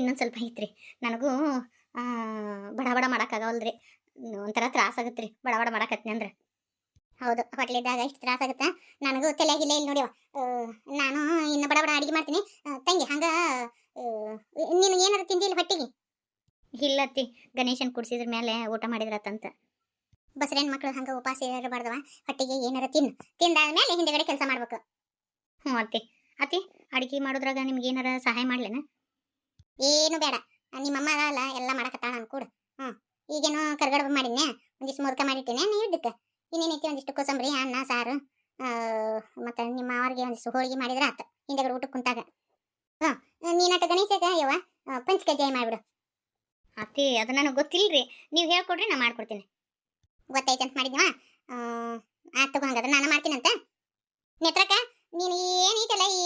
ಇನ್ನೊಂದು ಸ್ವಲ್ಪ ಐತ್ರಿ. ನನಗೂ ಬಡ ಬಡ ಮಾಡೋಕ್ಕಾಗವಲ್ರಿ ಒಂಥರ ತ್ರಾಸ ರೀ ಬಡ ಬಡ ಮಾಡಕತ್ನಿ ಅಂದ್ರೆ. ಹೌದು ಹೋಟ್ಲಿದ್ದಾಗ ಇಷ್ಟು ತ್ರಾಸ ಆಗುತ್ತಾ? ನನಗೂ ತಲೆಯಾಗಿಲ್ಲ ಇಲ್ಲಿ ನೋಡಿವ ನಾನು ಇನ್ನು ಬಡ ಬಡ ಅಡಿಗೆ ಮಾಡ್ತೀನಿ. ತಂಗಿ ಹಂಗೆ ನೀನು ಏನಾರು ತಿಂದಿಲ್ಲ ಹೊಟ್ಟಿಗೆ? ಇಲ್ಲತ್ತಿ ಗಣೇಶನ್ ಕುಡ್ಸಿದ್ರ ಮೇಲೆ ಊಟ ಮಾಡಿದ್ರತ್ತಂತ ಬಸರೇನ್ ಮಕ್ಳು ಹಂಗೆ ಉಪವಾಸ ಇರಬಾರ್ದವ. ಹೊಟ್ಟಿಗೆ ಏನಾರ ತಿನ್ನು ತಿಂದಾದ್ಮೇಲೆ ಹಿಂದೆಗಡೆ ಕೆಲಸ ಮಾಡ್ಬೇಕು. ಹ್ಞೂ ಅತ್ತಿ. ಅತ್ತಿ ಅಡಿಗೆ ಮಾಡೋದ್ರಾಗ ನಿಮ್ಗೆ ಏನಾರ ಸಹಾಯ ಮಾಡ್ಲೇನ? ಏನು ಬೇಡ. ನಿಮ್ಮಮ್ಮ ಅಲ್ಲ ಎಲ್ಲ ಮಾಡಕತ್ತಾಳ ನಾನು ಕೂಡ. ಹ್ಞೂ. ಈಗೇನು ಕರ್ಗಡ ಮಾಡಿದ್ನೆ ಒಂದಿಷ್ಟು ಮುದ್ಕ ಮಾಡಿಟ್ಟಿನಿ ನೀವು ಇದಕ್ಕೆ ಇನ್ನೇನೈತಿ ಒಂದಿಷ್ಟು ಕೋಸಂಬರಿ ಅನ್ನ ಸಾರು ಮತ್ತು ಮತ್ತೆ ನಿಮ್ಮ ಅವ್ರಿಗೆ ಒಂದಿಷ್ಟು ಹೋಳಿಗೆ ಮಾಡಿದ್ರೆ ಆತ. ಹಿಂದೆಗಡೆ ಊಟಕ್ಕೆ ಕುಂತಾಗ. ಹಾಂ ನೀನಾಟ ಗಣೇಶಗ ಯವ್ವ ಪಂಚ ಕಜ್ಜಾಯ ಮಾಡಿಬಿಡು. ಅತ್ತಿ ಅದು ನನಗೆ ಗೊತ್ತಿಲ್ಲರಿ ನೀವು ಹೇಳ್ಕೊಡ್ರಿ ನಾನು ಮಾಡ್ಕೊಡ್ತೀನಿ. ಗೊತ್ತಾಯ್ತು ಅಂತ ಮಾಡಿದ್ನವ? ಆಯ್ತು ತಗೋ ಹಂಗಾದ್ರೆ ನಾನು ಮಾಡ್ತೀನಂತ? ನೇತ್ರಕ್ಕ ನೀನು ಏನೈತಲ್ಲ ಈ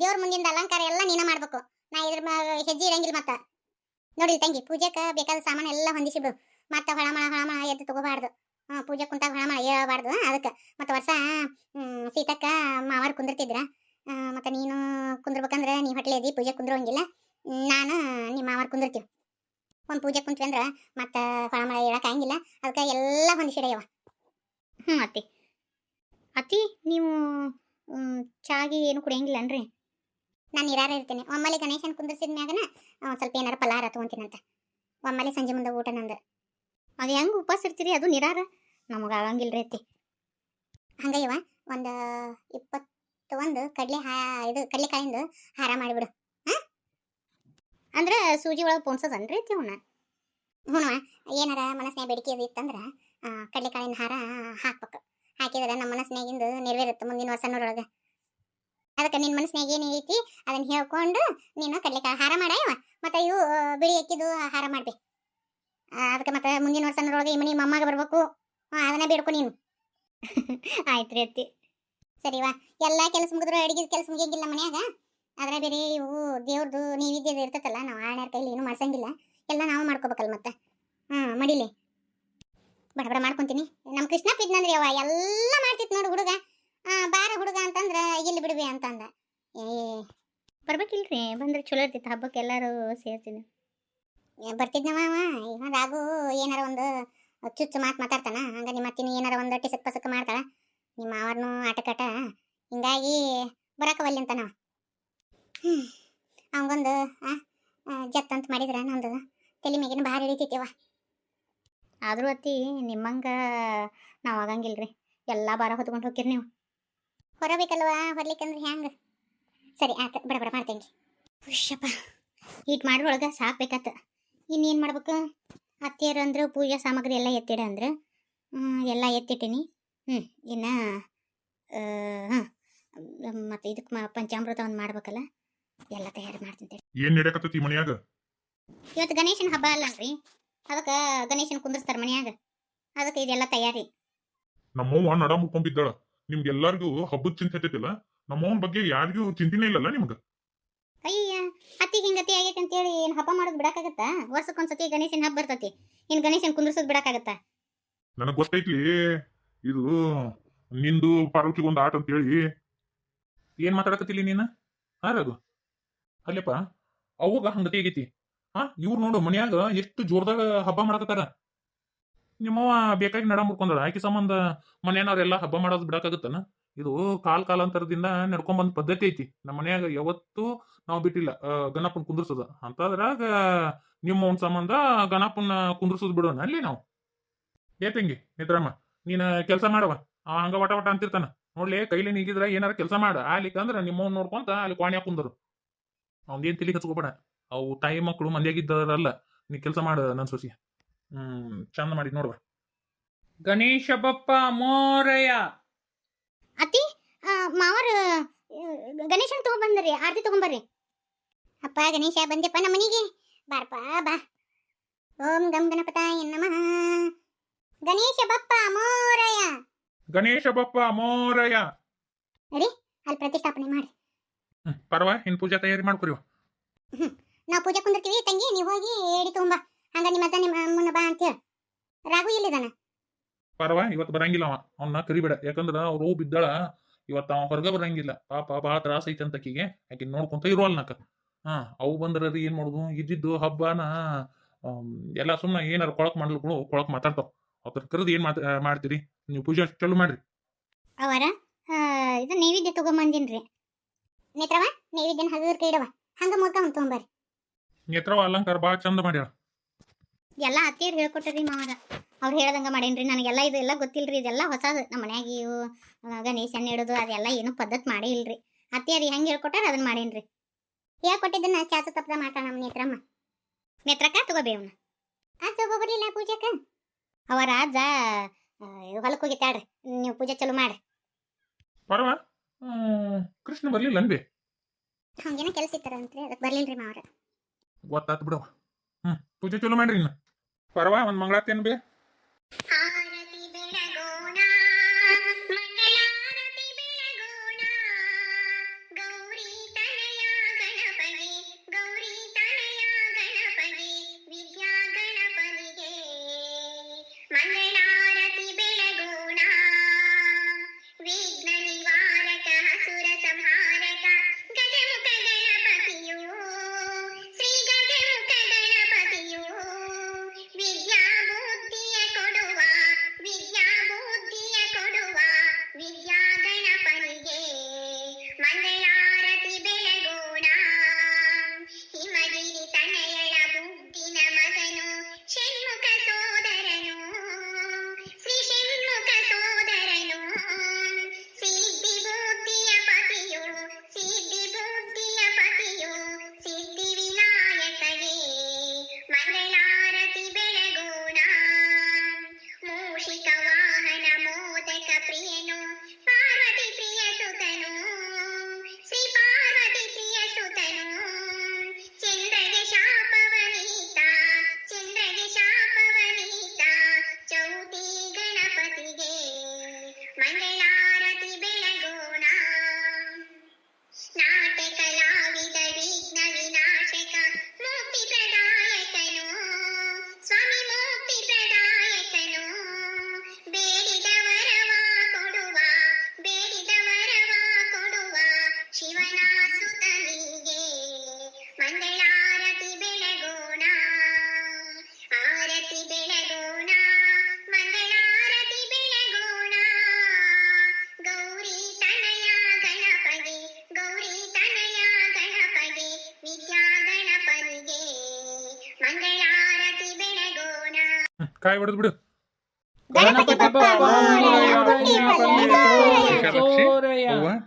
ದೇವ್ರ ಮುಂದಿನ ಅಲಂಕಾರ ಎಲ್ಲ ನೀನು ಮಾಡ್ಬೇಕು. ನಾ ಇದ್ರ ಹೆಜ್ಜೆ ಇರಂಗಿಲ್ಲ ಮತ್ತ. ನೋಡಿ ತಂಗಿ ಪೂಜೆಗೆ ಬೇಕಾದ ಸಾಮಾನು ಎಲ್ಲ ಹೊಂದಿಸಿಬಿಡು ಮತ್ತೆ ಹೊಳಮಳ ಹೊಳಮಳ ಎದ್ದು ತಗೋಬಾರ್ದು. ಹ್ಞೂ ಪೂಜೆ ಕುಂತಾಗ ಹೊಳಮಳ ಹೇಳಬಾರ್ದು ಅದಕ್ಕೆ. ಮತ್ತು ವರ್ಷ ಸೀತಕ್ಕ ಮಾವಾರ್ ಕುಂದಿರ್ತಿದ್ರ. ಮತ್ತು ನೀನು ಕುಂದ್ರಬೇಕಂದ್ರೆ ನೀ ಹೊಟ್ಲೆ ಇದ್ದಿ ಪೂಜೆ ಕುಂದ್ರೋಂಗಿಲ್ಲ. ನಾನು ನಿಮ್ಮ ಮಾವಾರ್ ಕುಂದಿರ್ತೀವಿ. ಒಂದು ಪೂಜೆ ಕುಂತ್ವಿ ಅಂದ್ರೆ ಮತ್ತೆ ಹೊಳಮಳ ಹೇಳೋಕ್ಕಾಗಿಲ್ಲ ಅದಕ್ಕೆ ಎಲ್ಲ ಹೊಂದಿಸಿಡಯವ ಹ್ಞೂ ಅತ್ತಿ. ಅತ್ತಿ, ನೀವು ಚಾಗಿ ಏನು ಕುಡಿಯಂಗಿಲ್ಲನ್ರಿ ನಾನು ನಿರಾರ ಇರ್ತೀನಿ. ಒಮ್ಮಲೆ ಗಣೇಶನ್ ಕುಂದಿರ್ಸಿದ ಮ್ಯಾಗನ ಸ್ವಲ್ಪ ಏನಾರ ಪಲಾರ ತಗೊಂತೀನಂತ. ಒಮ್ಮಲೆ ಸಂಜೆ ಮುಂದೆ ಊಟ ನಂದು. ಅದು ಹೆಂಗೆ ಉಪವಾಸ ಇರ್ತೀರಿ ಅದು ನಿರಾರ. ನಮಗೆ ಆಗಂಗಿಲ್ರಿ ಅತ್ತಿ. ಹಂಗಯ್ಯವ ಒಂದು ಇಪ್ಪತ್ತು ಒಂದು ಕಡಲೆ ಹಾ, ಇದು ಕಡಲೆಕಾಯಿಂದ ಹಾರ ಮಾಡಿಬಿಡು. ಹಾಂ? ಅಂದ್ರೆ ಸೂಜಿ ಒಳಗೆ ಪೋನ್ಸೋದನ್ರಿ ಅತ್ತಿ ಅವನ್ನ ಹ್ಞೂ ಏನಾರ ಮನಸ್ಸಿನ ಬೇಡಿಕೆ ಅದು ಇತ್ತಂದ್ರೆ ಹಾರ ಹಾಕ್ಬೇಕು. ಹಾಕಿದ್ರೆ ನಮ್ಮ ಮನಸ್ಸಿನಾಗಿಂದು ನೆರವೇರುತ್ತೆ ಮುಂದಿನ ವರ್ಷ ನೋಡೊಳಗೆ ಅದಕ್ಕೆ ನಿನ್ನ ಮನಸ್ಸಿನಾಗ ಏನು ಐತಿ ಅದನ್ನ ಹೇಳ್ಕೊಂಡು ನೀನು ಕಡಲೆಕಾಳು ಹಾರ ಮಾಡಾಯವ ಮತ್ತೆ ಇವು ಬಿಳಿ ಅಕ್ಕಿದು ಹಾರ ಮಾಡ್ಬಿ. ಅದಕ್ಕೆ ಮತ್ತೆ ಮುಂದಿನ ವರ್ಷ ನೋಡೊಳಗೆ ಈ ಮನೆ ಮಮ್ಮಗೆ ಬರಬೇಕು. ಅದನ್ನ ಬೇಡ್ಕೊ ನೀನು. ಆಯ್ತು ರೀ ಅತ್ತಿ. ಸರಿವಾ? ಎಲ್ಲ ಕೆಲಸ ಮುಗಿದ್ರು ಅಡಿಗೆ ಕೆಲಸ ಮುಗಿಯಂಗಿಲ್ಲ ಮನ್ಯಾಗ. ಆದ್ರೆ ಬೇರೆ ಇವು ದೇವ್ರದ್ದು ನೈವೇದ್ಯದ ಇರ್ತೈತಲ್ಲ ನಾವು ಆಳ್ಯಾರ ಕೈಲಿ ಏನು ಮಾಡ್ಸಂಗಿಲ್ಲ. ಎಲ್ಲ ನಾವು ಮಾಡ್ಕೋಬೇಕಲ್ಲ ಮತ್ತೆ. ಹಾಂ, ಮಡಿಲಿ. ಬಡ ಬಡ ಮಾಡ್ಕೊತೀನಿ. ನಮ್ಮ ಕೃಷ್ಣ ಪಿದ್ನಂದ್ರೆ ಅವ ಎಲ್ಲ ಮಾಡ್ತಿತ್ತು ನೋಡು ಹುಡುಗ. ಬಾರ ಹುಡುಗ ಅಂತಂದ್ರೆ ಇಲ್ಲಿ ಬಿಡ್ಬಿ ಅಂತಂದ. ಏ ಬರ್ಬೇಕಿಲ್ರಿ? ಬಂದ್ರೆ ಚಲೋ ಇರ್ತಿತ್ತು ಹಬ್ಬಕ್ಕೆ ಎಲ್ಲರೂ ಸೇರ್ತೀನಿ. ಬರ್ತಿದ್ನವ ಈಗ ರಾಗು ಏನಾರ ಒಂದು ಚುಚ್ಚು ಮಾತು ಮಾತಾಡ್ತಾನ. ಹಂಗ ನಿಮ್ಮ ಅತ್ತಿನ ಏನಾರ ಒಂದು ಟಿಸಕ್ ಪಸಕ್ ಮಾಡ್ತಾಳ. ನಿಮ್ಮ ಅವ್ರನ್ನೂ ಆಟಕಾಟ. ಹಿಂಗಾಗಿ ಬರಕವಲ್ಲಿ ಅಂತ ನಾವು. ಹ್ಞೂ ಅವಂಗೊಂದು ಜತ್ ಅಂತ ಮಾಡಿದ್ರ ನಂದು. ತಲೆ ಮೇಗಿನ ಭಾರಿ ಹಿಡಿತೈತಿವ ಆದರೂ ಅತ್ತಿ, ನಿಮ್ಮಂಗ ನಾವು ರೀ ಎಲ್ಲ ಬಾರ ಹೊತ್ಕೊಂಡು ಹೋಗಿರಿ ನೀವು. ಹೊರಬೇಕಲ್ವಾ? ಹೊರ್ಲಿಕ್ಕಂದ್ರೆ ಹ್ಯಾಂಗ? ಸರಿ ಆತ ಬಡ ಬಡ ಮಾಡ್ತೇನೆ ಹುಷಪ್ಪ ಹೀಟ್ ಮಾಡ್ರೊಳಗೆ ಸಾಕ್ಬೇಕಾತ. ಇನ್ನೇನು ಮಾಡ್ಬೇಕು? ಅತ್ತೆಯರು ಅಂದ್ರೆ ಪೂಜಾ ಸಾಮಗ್ರಿ ಎಲ್ಲ ಎತ್ತಿಡ ಅಂದ್ರೆ? ಎಲ್ಲ ಎತ್ತಿಟ್ಟಿನಿ. ಹ್ಞೂ ಇನ್ನು ಹಾಂ ಮತ್ತು ಇದಕ್ಕೆ ಮಾ ಪಂಚಾಮೃತ ಒಂದು ಮಾಡ್ಬೇಕಲ್ಲ? ಎಲ್ಲ ತಯಾರು ಮಾಡ್ತೀನಿ ಏನು ನಡೆಯಕತ್ತೈತಿ ಮನೆಯಾಗ? ಇವತ್ತು ಗಣೇಶನ ಹಬ್ಬ ಅಲ್ಲನ್ರಿ ಅದಕ್ಕೆ ಗಣೇಶನ ಕುಂದಿರ್ತಾರೆ ಮನೆಯಾಗ? ಅದಕ್ಕೆ ಇದೆಲ್ಲ ತಯಾರಿ. ನಮ್ಮವ್ವ ನಡ ಮುಕ್ಕೊಂಬಿದ್ದಾಳ. ನಿಮ್ಗೆಲ್ಲರಿಗೂ ಹಬ್ಬದ ಚಿಂತೆ ಹತ್ತೈತಿಲ್ಲ ನಮ್ಮವ್ವನ ಬಗ್ಗೆ ಯಾರಿಗೂ ಚಿಂತಿನೇ ಇಲ್ಲಲ್ಲ ನಿಮ್ಗ? ಅಯ್ಯ ಅತ್ತಿಗೆ ಹಿಂಗತಿ ಆಗೈತೆ ಅಂತೇಳಿ ಏನು ಹಬ್ಬ ಮಾಡೋದು ಬಿಡಕ್ಕಾಗತ್ತಾ? ವರ್ಷಕ್ಕೊಂದ್ಸತಿ ಗಣೇಶನ ಹಬ್ಬ ಬರ್ತತಿ. ಇನ್ ಗಣೇಶನ ಕುಂದಿರ್ಸೋದು ಬಿಡಕ್ಕಾಗತ್ತಾ? ನನಗ್ ಗೊತ್ತೈತ್ಲಿ ಇದು ನಿಂದು ಪಾರ್ವತಿಗೊಂದು ಆಟ ಅಂತೇಳಿ. ಏನ್ ಮಾತಾಡಕತ್ತಿಲಿ ನೀನ? ಹಾರದು ಅಲ್ಲಪ್ಪ ಅವಾಗ ಹಂಗತಿ ಆಗೈತಿ. ಹಾ ಇವ್ರು ನೋಡು ಮನ್ಯಾಗ ಎಷ್ಟು ಜೋರ್ದಾಗ ಹಬ್ಬ ಮಾಡಕತ್ತಾರ? ನಿಮ್ಮವ್ವ ಬೇಕಾಗಿ ನಡ ಮುಡ್ಕೊಂಡಳ ಆಕಿ ಸಂಬಂಧ ಎಲ್ಲಾ ಹಬ್ಬ ಮಾಡೋದು ಬಿಡಕ್ಕಾಗತ್ತನ? ಇದು ಕಾಲ್ ಕಾಲಾಂತರದಿಂದ ನಡ್ಕೊಂಡ್ ಬಂದ್ ಪದ್ಧತಿ ಐತಿ. ನಮ್ಮ ಮನ್ಯಾಗ ಯಾವತ್ತೂ ನಾವು ಬಿಟ್ಟಿಲ್ಲ. ಗಣಪನ್ ಕುಂದ್ರಸೋದ. ಅಂತದ್ರಾಗ ನಿಮ್ಮ ಒಂದ್ ಸಂಬಂಧ ಗಣಪನ್ನ ಕುಂದ್ರಸೋದ್ ಬಿಡೋಣ. ಅಲ್ಲಿ ನಾವು. ಏ ತಂಗಿ ನಿದ್ರಮ್ಮ ನೀನ ಕೆಲಸ ಮಾಡವ ಅವ ಹಂಗ ವಟ ವಟ ಅಂತಿರ್ತಾನ. ನೋಡ್ಲಿ, ಕೈಲಿ ನೀಗಿದ್ರ ಏನಾರ ಕೆಲಸ ಮಾಡ. ಆಲಿಕ್ ಅಂದ್ರ ನಿಮ್ಮವ್ನ ನೋಡ್ಕೊಂತ ಅಲ್ಲಿ ಕ್ವಾಣ್ಯಾಗ ಕುಂದರು. ಏನ್ ತಿಳಿ ಹಚ್ಕೋಬೇಡ. ಅವು ತಾಯಿ ಮಕ್ಕಳು ಮಂದಿಯಾಗಿದ್ದಾರಲ್ಲ ನೀ ಕೆಲಸ ಮಾಡ ನನ್ ಸೊಸಿ ಹ್ಮ್ ಚಂದ ಮಾಡಿ ನೋಡುವ. ಗಣೇಶ ಬಪ್ಪ ಮೋರಯ್ಯ. ಅತ್ತಿ ಮಾವರು ಗಣೇಶನ್ ತಗೊಂಬಂದ್ರಿ ಆರತಿ ತಗೊಂಬರ್ರಿ ಅಪ್ಪ ಗಣೇಶ ಬಂದೆಪ್ಪ ನಮ್ಮ ಮನೆಗೆ. ಬಾರಪ್ಪ ಬಾ. ಓಂ ಗಂ ಗಣಪತಾಯ ನಮಃ. ಗಣೇಶ ಬಪ್ಪ ಮೋರಯ್ಯ. ಗಣೇಶ ಬಪ್ಪ ಮೋರಯ್ಯ. ಅಲ್ಲಿ ಪ್ರತಿಷ್ಠಾಪನೆ ಮಾಡಿ ಪರವ ಪರವಾ ಇನ್ ಪೂಜಾ ತಯಾರಿ ಮಾಡ್ಕೊರಿವ ನಾವು ಪೂಜೆ ಕುಂದಿರ್ತೀವಿ ತಂಗಿ ನೀವು ಹೋಗಿ ಏಡಿ ತುಂಬಾ ಹಂಗ ನಿಮ್ಮ ಅಜ್ಜ ನಿಮ್ಮ ಅಮ್ಮನ ಬಾ ಅಂತೇಳಿ ರಾಘು ಎಲ್ಲಿದಾನ? ಪರವಾ ಇವತ್ತು ಬರಂಗಿಲ್ಲ ಅವ. ಅವನ್ನ ಕರಿಬೇಡ. ಯಾಕಂದ್ರ ಅವ್ರು ಬಿದ್ದಾಳ. ಇವತ್ತು ಅವ ಹೊರಗ ಬರಂಗಿಲ್ಲ. ಪಾಪ ಭಾಳ ತ್ರಾಸ ಐತೆ ಅಂತ ಆಕಿಗೆ ಆಕಿ ನೋಡ್ಕೊಂತ ಇರುವಲ್ ನಾಕ. ಹಾ ಅವು ಬಂದ್ರ ಏನ್ ಮಾಡುದು? ಇದ್ದಿದ್ದು ಹಬ್ಬನ ಎಲ್ಲ ಸುಮ್ಮನೆ ಏನಾರ ಕೊಳಕ್ ಮಾಡ್ಲು ಕೊಳಕ್ ಮಾತಾಡ್ತಾವ. ಅವ್ರ ಕರೆದು ಏನ್ ಮಾಡ್ತೀರಿ? ನೀವು ಪೂಜೆ ಚಲು ಮಾಡ್ರಿ. ಅವರ ಇದು ನೈವೇದ್ಯ ತಗೊಂಬಂದಿನ್ರಿ. ನೇತ್ರವ ನೈವೇದ್ಯನ ಹಗರ್ ಕೈಡವಾ. ಹಂಗ ಮುದ್ಕೊಂಡ್ ತಗೊಂಬರ್ರಿ. ನೇತ್ರವ ಅಲಂಕಾರ ಭಾಳ ಚಂದ ಮಾಡ್ಯಾಳ. ಎಲ್ಲ ಅತ್ತಿಯರ್ ಹೇಳ್ಕೊಟ್ರಿ ಮಾವಾಗ ಅವ್ರು ಹೇಳ್ದಂಗೆ ಮಾಡೇನ್ರಿ ನನಗೆಲ್ಲ ಇದು ಎಲ್ಲ ಗೊತ್ತಿಲ್ರಿ ಇದೆಲ್ಲ ಹೊಸದು ನಮ್ಮ ಮನ್ಯಾಗ ಇವು ಗಣೇಶ ಇಡೋದು ಅದೆಲ್ಲ ಏನು ಪದ್ಧತಿ ಮಾಡೇ ಇಲ್ರಿ. ಅತ್ತಿಯರು ಹೆಂಗೆ ಹೇಳ್ಕೊಟ್ಟಾರ ಅದನ್ನ ಮಾಡೇನ್ರಿ. ಹೇಳ್ಕೊಟ್ಟಿದ್ದನ್ನ ಚಾಚು ತಪ್ಪದ ಮಾತಾಡ ನಮ್ಮ ನೇತ್ರಮ್ಮ. ನೇತ್ರಕ್ಕ ತಗೋಬೇವನ ಆ ತಗೋಬರ್ಲಿಲ್ಲ ಪೂಜಕ್ಕ. ಅವ ರಾಜ ಹೊಲಕ್ಕೆ ಹೊಲಕ್ ಹೋಗಿತ್ತಾಳ್ರಿ ನೀವು ಪೂಜೆ ಚಲೋ ಮಾಡ್ರಿ. ಪರವ ಕೃಷ್ಣ ಬರ್ಲಿಲ್ಲ ಅನ್ಬಿ ಹಂಗೇನ ಕೆಲಸ ಇತ್ತಾರಂತ್ರಿ ಅದಕ್ಕೆ ಬರ್ಲಿಲ್ರಿ ಮಾವರ. ಗೊತ್ತಾತ್ ಬಿಡವ ಹ್ಮ್ ಪೂಜೆ ಚಲೋ ಮಾಡ್ರಿ ಇನ್ನ. ಪರವ ಒಂದ್ ಮಂಗಳಾರತಿ ಬೇ? ಕಾಯಿ ಹೊಡೆದ್ ಬಿಡು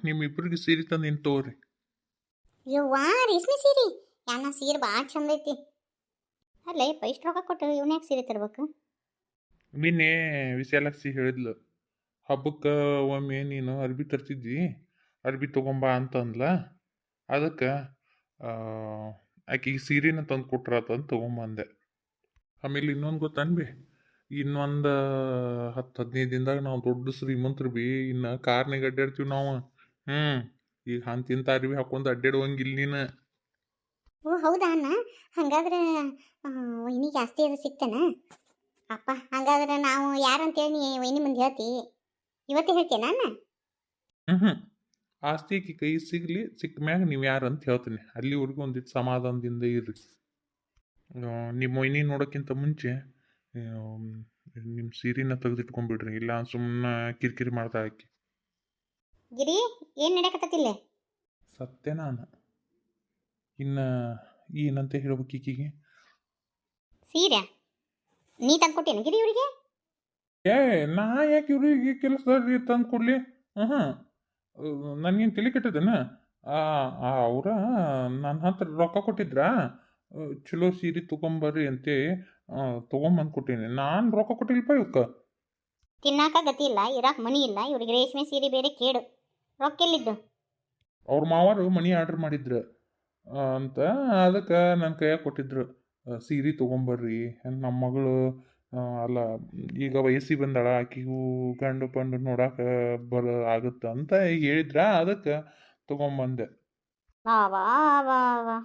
ನಿಮ್ಮಿಬ್ರಿಗೆ ಸೀರೆ ತಂದು ನಿನ್ ತೋರಿ ಯವ್ವಾ ರೇಷ್ಮೆ ಸೀರೆ ಯಾನ ಸೀರೆ ಭಾಳ ಚಂದ ಐತಿ ಅಲ್ಲೇ ಇಷ್ಟು ರೊಕ್ಕ ಕೊಟ್ಟು ಇವನ್ ಯಾಕೆ ಸೀರೆ ತರ್ಬೇಕು ನಿನ್ನೆ ವಿಶಾಲಾಕ್ಷಿ ಹೇಳಿದ್ಲು ಹಬ್ಬಕ್ಕೆ ಒಮ್ಮೆ ನೀನು ಅರ್ಬಿ ತರ್ತಿದ್ದಿ ಅರ್ಬಿ ತಗೊಂಬಾ ಅಂತ ಅಂದ್ಲ ಅದಕ್ಕೆ ಆಕೆಗೆ ಸೀರೆನ ತಂದು ಕೊಟ್ರಾತಂದು ತಗೊಂಬಂದೆ ಆಮೇಲೆ ಇನ್ನೊಂದು ಗೊತ್ತನ್ಬಿ ಇನ್ನೊಂದು ಹತ್ತು ಹದಿನೈದು ದಿನದಾಗ ನಾವು ದೊಡ್ಡ ಶ್ರೀಮಂತರು ಬಿ ಇನ್ನು ಕಾರ್ನಾಗ ಅಡ್ಡಾಡ್ತೀವಿ ನಾವು. ಹ್ಞೂ ಈಗ ಅಂತಿಂತ ಅರ್ಬಿ ಹಾಕೊಂಡು ಅಡ್ಡಾಡುವಂಗಿಲ್ಲ ನೀನು. ಓ ಹೌದಾ ಅಣ್ಣ? ಹಂಗಾದ್ರೆ ವೈನಿ ಜಾಸ್ತಿ ಅದು ಸಿಗ್ತಾನ ಅಪ್ಪ ಹಂಗಾದ್ರೆ ನಾವು ಯಾರಂತೇಳಿ ನೀ ವೈನಿ ಮುಂದೆ ಹೇಳ್ತಿ? ಇವತ್ತೇ ಹೇಳ್ತೇನ ಅಣ್ಣ? ಹ್ಞೂ ಕೈ ಸಿಗ್ಲಿ ಸಿಕ್ಕ ಮ್ಯಾಗ ನೀವು ಯಾರು ಅಂತ ಹೇಳ್ತೀನಿ ಅಲ್ಲಿವರೆಗೂ ಒಂದಿಟ್ಟು ಸಮಾಧಾನದಿಂದ ಇರ್ರಿ. ನಿಮ್ಮ ಮೊಯ್ನಿ ನೋಡೋಕ್ಕಿಂತ ಮುಂಚೆ ನಿಮ್ಮ ಸೀರೆನ ತೆಗೆದಿಟ್ಕೊಂಡ್ಬಿಡ್ರಿ ಇಲ್ಲ ಸುಮ್ಮನೆ ಕಿರಿಕಿರಿ ಮಾಡ್ತಾ ಆಕಿ ಗಿರಿ ಏನು ನಡೆಯಕತ್ತಿಲ್ಲ ಸತ್ಯ ನಾನು. ಇನ್ನು ಏನಂತ ಹೇಳ್ಬೇಕು ಈಕಿಗೆ? ಸೀರೆ? ನೀ ತಂದ್ಕೊಟ್ಟೇನು ಗಿರಿ ಇವರಿಗೆ? ಏ ನಾ ಯಾಕೆ ಇವ್ರಿಗೆ ಕೆಲಸದಲ್ಲಿ ತಂದು ಕೊಡ್ಲಿ ಹಾಂ ನನಗೇನು ತಲೆ ಆ ಅವ್ರ ನನ್ನ ಹತ್ರ ರೊಕ್ಕ ಕೊಟ್ಟಿದ್ರಾ? ಚಲೋ ಸೀರೆ ತೊಗೊಂಬರ್ರಿ ಅಂತೆ ತೊಗೊಂಬಂದು ಕೊಟ್ಟೀನಿ. ನಾನು ರೊಕ್ಕ ಕೊಟ್ಟಿಲ್ಲಪ್ಪ ಇವಕ್ಕೆ. ತಿನ್ನಾಕ ಗತಿ ಇಲ್ಲ ಇರಾಕ್ ಮನಿ ಇಲ್ಲ ಇವ್ರಿಗೆ ರೇಷ್ಮೆ ಸೀರೆ ಬೇರೆ ಕೇಡು. ರೊಕ್ಕ ಎಲ್ಲಿದ್ದು? ಅವ್ರ ಮಾವರು ಮನಿ ಆರ್ಡ್ರ್ ಮಾಡಿದ್ರು. ಅಂತ ಅದಕ್ಕೆ ನನ್ನ ಕೈಯಾಗ ಕೊಟ್ಟಿದ್ರು. ಸೀರೆ ತೊಗೊಂಬರ್ರಿ. ನಮ್ಮ ಮಗಳು ಅಲ್ಲ ಈಗ ವಯಸ್ಸಿಗೆ ಬಂದಾಳ ಆಕಿಗೂ ಗಂಡು ಪಂಡು ನೋಡಾಕ ಬರ ಆಗುತ್ತ ಅಂತ ಹೇಳಿದ್ರ ಅದಕ್ಕೆ ತಗೊಂಬಂದೆ. ವಾ ವಾ ವಾ ವಾ.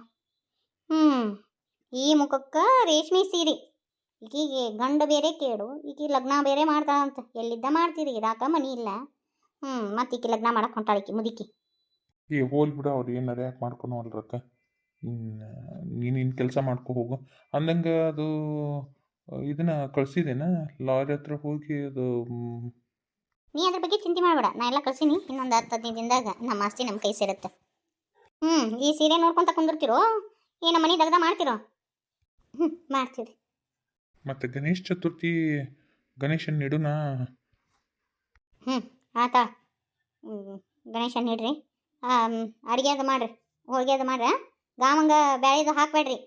ಹ್ಞೂ ಈ ಮುಖಕ್ಕೆ ರೇಷ್ಮೆ ಸೀರೆ. ಈಗೀಗೆ ಗಂಡ ಬೇರೆ ಕೇಡು ಈಕಿ ಲಗ್ನ ಬೇರೆ ಮಾಡ್ತಾಳಂತ. ಎಲ್ಲಿದ್ದ ಮಾಡ್ತೀರಿ? ಇದಾಕ ಮನಿ ಇಲ್ಲ. ಹ್ಞೂ ಮತ್ತೆ ಈಕಿ ಲಗ್ನ ಮಾಡಕ್ಕೆ ಹೊಂಟಾಳಿಕಿ ಮುದುಕಿ. ಏ ಹೋಲ್ ಬಿಡು ಅವ್ರು ಏನಾರ ಯಾಕೆ ಮಾಡ್ಕೊಳೋ ಅಲ್ರಕ್ಕ. ನೀನು ಇನ್ನು ಕೆಲಸ ಮಾಡ್ಕೊ ಹೋಗು. ಅಂದಂಗ ಅದು ಇದನ್ನ ಕಳ್ಸಿದೇನ? ಲಾಡ್ ಹತ್ರ ಹೋಗಿ ಅದು ನೀ ಅದ್ರ ಬಗ್ಗೆ ಚಿಂತೆ ಮಾಡಬೇಡ. ನಾ ಎಲ್ಲ ಕಳ್ಸೀನಿ. ಇನ್ನೊಂದು ಹತ್ತು ಹದಿನೈದು ದಿನದಾಗ ನಮ್ಮ ಆಸ್ತಿ ನಮ್ಮ ಕೈ ಸೇರುತ್ತೆ. ಹ್ಞೂ ಈ ಸೀರೆ ನೋಡ್ಕೊಂತ ಕುಂದಿರ್ತಿರೋ? ಏನ ಮನೆ ದಗ್ದ ಮಾಡ್ತಿರೋ? ಹ್ಞೂ ಮಾಡ್ತೀವಿ ಮತ್ತೆ ಗಣೇಶ ಚತುರ್ಥಿ, ಗಣೇಶನ್ ಇಡುನಾ? ಹ್ಞೂ ಆತ. ಗಣೇಶ ನೀಡ್ರಿ ಅಡುಗೆ ಅದು ಮಾಡ್ರಿ, ಹೋಳಿಗೆ ಅದು ಮಾಡ್ರಿ ಗಾವಂಗ ಬ್ಯಾಳಿದು ಹಾಕ್ಬೇಡ್ರಿ.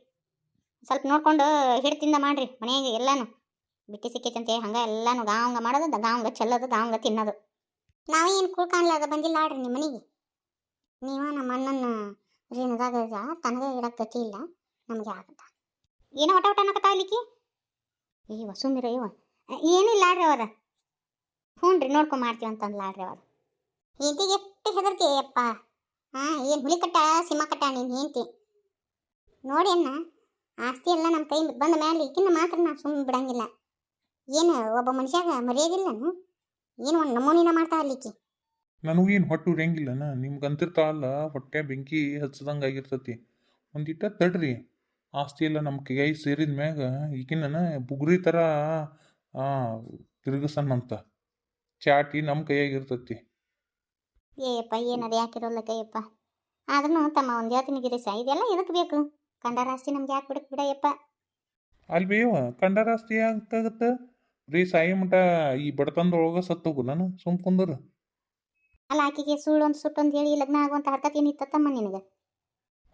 ಸ್ವಲ್ಪ ನೋಡ್ಕೊಂಡು ಹಿಡ್ತಿಂದ ಮಾಡ್ರಿ ಮನೆಯಾಗ ಎಲ್ಲಾನು. ಬಿಟ್ಟಿ ಸಿಕ್ಕೈತಂತೆ, ಹಂಗೆ ಎಲ್ಲಾನು ಗಾವಂಗ ಮಾಡೋದು ಗಾವಂಗ ಚೆಲ್ಲೋದು ಗಾವಂಗ ತಿನ್ನೋದು. ನಾವೇನು ಕೂಳ್ಕಾಣ್ಲಾರ್ದ ಬಂದಿಲ್ಲ ಆಡ್ರಿ ನಿಮ್ಮ ಮನೆಗೆ. ನೀವ ನಮ್ಮ ಅಣ್ಣನ ರೀನದಾಗ ತನಗೆ ಇಡಕ್ಕೆ ಗತಿ ಇಲ್ಲ, ನಮಗೆ ಆಗುತ್ತ. ಏನೋ ಒಟ ಒಟ ಅನ್ನಕತ್ತ ಇಲ್ಲಿಕಿ? ಏವ ಇವ. ಏನಿಲ್ಲ ಆಡ್ರಿ ಅವರ ಹ್ಞೂ ರೀ ನೋಡ್ಕೊಂಡು ಮಾಡ್ತೀವಿ ಅಂತಂದು ಆಡ್ರಿ ಅವರು ಹೆಂಡತಿಗೆ ಎಷ್ಟು ಹೆದರ್ತಿ ಅಪ್ಪ ಹಾಂ, ಏನು ಹುಲಿ ಕಟ್ಟ ಸಿಂಹ ಕಟ್ಟ ನೀನು ಹೆಂಡತಿ? ನೋಡಿ ಅಣ್ಣ, ಆಸ್ತಿ ಎಲ್ಲ ನಮ್ಮ ಕೈ ಬಂದ ಮೇಲೆ ಈಕಿನ್ನ ಮಾತ್ರ ನಾನು ಸುಮ್ಮನೆ ಬಿಡಂಗಿಲ್ಲ. ಏನು, ಒಬ್ಬ ಮನುಷ್ಯಾಗ ಮರ್ಯಾದಿಲ್ಲನು? ಏನು ಒಂದು ನಮೂನಿನ ಮಾಡ್ತಾ ಅಲ್ಲಿಕಿ ನನಗೇನು ಹೊಟ್ಟು ಉರಿಯಂಗಿಲ್ಲನ? ನಿಮ್ಗೆ ಅಂತಿರ್ತಾವಲ್ಲ ಹೊಟ್ಟೆ ಬೆಂಕಿ ಹಚ್ಚದಂಗೆ ಆಗಿರ್ತತಿ ಒಂದಿಟ್ಟ ತಡ್ರಿ. ಆಸ್ತಿ ಎಲ್ಲ ನಮ್ಮ ಕೈ ಸೇರಿದ ಮ್ಯಾಗ ಈಗಿನ ಬುಗುರಿ ಥರ ತಿರುಗಿಸನಂತ. ಚಾಟಿ ನಮ್ಮ ಕೈಯಾಗಿರ್ತತಿ ಏಯಪ್ಪ ಏನದು ಯಾಕಿರೋಲ್ಲ ಕೈಯಪ್ಪ? ಆದ್ರೂ ತಮ್ಮ ಒಂದು ಹೇಳ್ತೀನಿ ಗಿರೀಶ ಇದೆಲ್ಲ ಎದಕ್ಕೆ ಬೇಕು? ಕಂಡರಾಸ್ತಿ ನಮ್ಗೆ ಯಾಕೆ ಬಿಡಕ್ಕೆ ಬಿಡಯ್ಯಪ್ಪ? ಅಲ್ಲಿ ಕಂಡರಾಸ್ತಿ ಯಾಕಾಗತ್ತ ಬರೀ ಸಾಯಿ ಮಠ ಈ ಬಡತನದೊಳಗೆ ಸತ್ತೋಗು ನಾನು ಸುಮ್ ಕುಂದರು. ಅಲ್ಲ ಆಕಿಗೆ ಸುಳ್ಳೊಂದು ಸುಟ್ಟೊಂದು ಹೇಳಿ ಲಗ್ನ ಆಗುವಂತ ಹರ್ಕತ್ ಏನಿತ್ತಮ್ಮ ನಿನಗೆ?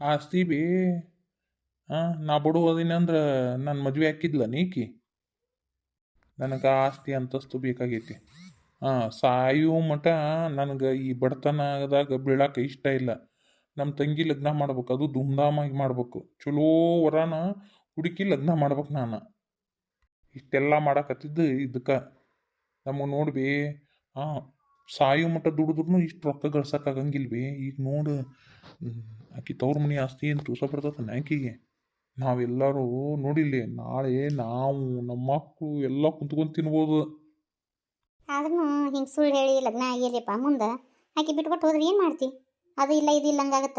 ಆಸ್ತಿ ಬೇ ನಾ ಬಡು ಅಂದ್ರೆ ನನ್ನ ಮದುವೆ ಹಾಕಿದ್ಲ ನೀಕಿ. ನನಗೆ ಆಸ್ತಿ ಅಂತಸ್ತು ಬೇಕಾಗೈತಿ. ಹಾಂ ಸಾಯು ಮಠ ನನಗೆ ಈ ಬಡತನದಾಗ ಬೀಳಕ್ಕೆ ಇಷ್ಟ ಇಲ್ಲ. ನಮ್ಮ ತಂಗಿ ಲಗ್ನ ಮಾಡ್ಬೇಕು, ಅದು ಧೂಮ್ಧಾಮಾಗಿ ಮಾಡ್ಬೇಕು. ಚಲೋ ವರಾನ ಹುಡುಕಿ ಲಗ್ನ ಮಾಡ್ಬೇಕು ನಾನು. ಇಷ್ಟೆಲ್ಲ ಮಾಡಕತ್ತಿದ್ದು ಇದಕ್ಕೆ ನಮಗೆ ನೋಡ್ಬಿ ಹಾಂ ಸಾಯು ಮಠ ದುಡಿದ್ರು ಇಷ್ಟು ರೊಕ್ಕ ಗಳಿಸೋಕ್ಕಾಗಂಗಿಲ್ಲ ಬಿ. ಈಗ ನೋಡು ಆಕಿ ತವ್ರ ಮನೆ ಆಸ್ತಿ ಏನು ತೂಸ ಬರ್ತದೆ ಆಕಿಗೆ ನಾವೆಲ್ಲರೂ ನೋಡಿಲ್ಲಿ ನಾಳೆ ನಾವು ನಮ್ಮ ಮಕ್ಕಳು ಎಲ್ಲ ಕುಂತ್ಕೊಂಡು ತಿನ್ಬೋದು. ಆದ್ರೂ ಹಿಂಗೆ ಸುಳ್ಳು ಹೇಳಿ ಲಗ್ನ ಆಗಿರ್ಲಿಪ್ಪ ಮುಂದೆ ಹಾಕಿ ಬಿಟ್ಬಿಟ್ಟು ಹೋದ್ರೆ ಏನು ಮಾಡ್ತಿ? ಅದು ಇಲ್ಲ ಇದು ಇಲ್ಲ ಹಂಗಾಗತ್ತ?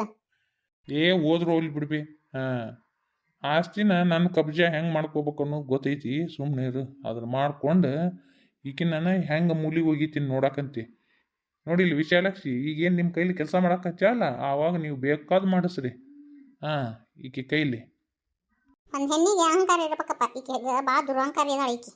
ಏ ಹೋದ್ರು ಹೋಗ್ಲಿ ಬಿಡ್ಬಿ. ಹಾಂ. ಆಸ್ತಿನ ನನ್ನ ಕಬ್ಜಾ ಹೆಂಗೆ ಮಾಡ್ಕೋಬೇಕು ಅನ್ನೋದು ಗೊತ್ತೈತಿ ಸುಮ್ಮನೆ ಇರು. ಅದನ್ನ ಮಾಡ್ಕೊಂಡು ಈಕೆ ನಾನು ಹೆಂಗೆ ಮೂಲಿಗೆ ಹೋಗಿತೀನಿ ನೋಡಕ್ಕಂತಿ ನೋಡಿಲ್ಲ ವಿಶಾಲಾಕ್ಷಿ ಈಗೇನು ನಿಮ್ಮ ಕೈಲಿ ಕೆಲಸ ಮಾಡಕ್ಕೆ ಹಚ್ಚಲ್ಲ ಆವಾಗ ನೀವು ಬೇಕಾದ ಮಾಡಿಸ್ರಿ. ಹಾಂ ಈಕೆ ಕೈಲಿ. ಒಂದು ಹೆಣ್ಣಿಗೆ ಅಹಂಕಾರ ಇರಬೇಕಪ್ಪ. ಈಕೆ ಭಾಳ ದುರಹಂಕಾರ ಇದ್ದಾಳೆ ಈಕಿ.